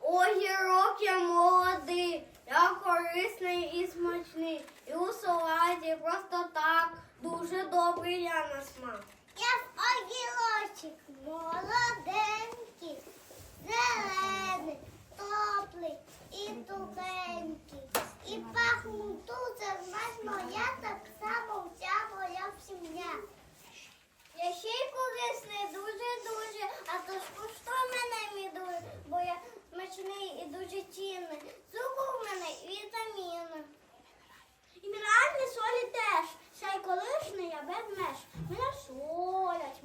Огірок я молодий, я корисний і смачний. І у салаті просто так дуже добрий я на смак. Я огірочок молоденький, зелений, топлий і тухенький. І пахну дуже смачно, моя так само вся моя сім'я. Я ще й корисний без меж. Мене солять,